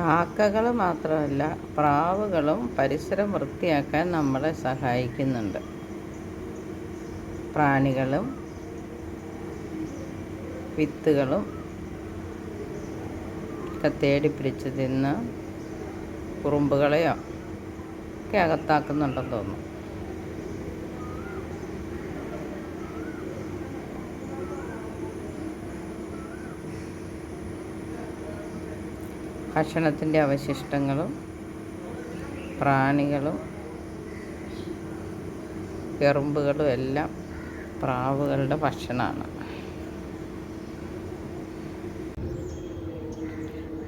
കാക്കകൾ മാത്രമല്ല പ്രാവുകളും പരിസരം വൃത്തിയാക്കാൻ നമ്മളെ സഹായിക്കുന്നുണ്ട്. പ്രാണികളും വിത്തുകളും ഒക്കെ തേടി പിടിച്ച് തിന്ന് കുറുമ്പുകളെയോ ഒക്കെ അകത്താക്കുന്നുണ്ടെന്ന് തോന്നുന്നു. ഭക്ഷണത്തിന്റെ അവശിഷ്ടങ്ങളും പ്രാണികളും എറുമ്പുകളും എല്ലാം പ്രാവുകളുടെ ഭക്ഷണമാണ്.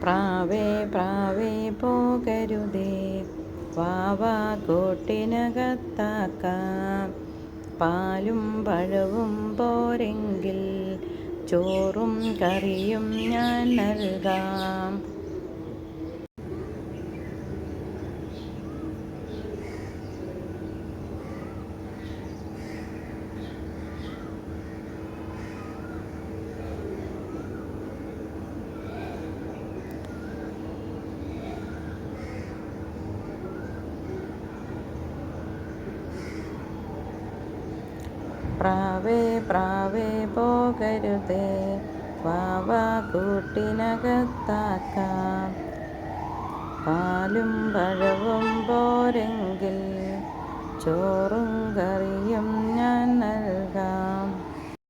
പ്രാവേ പ്രാവേ പോകരുതേ. വാവാ കൂട്ടിനകത്താക്കാം. പാലും പഴവും പോരെങ്കിൽ ചോറും കറിയും ഞാൻ നൽകാം. പ്രാവേ പ്രാവേ പോകരുതേ. വാവ കൂട്ടിനകത്താക്കാം. പാലും പഴവും പോരെങ്കിൽ ചോറും കറിയും ഞാൻ നൽകാം.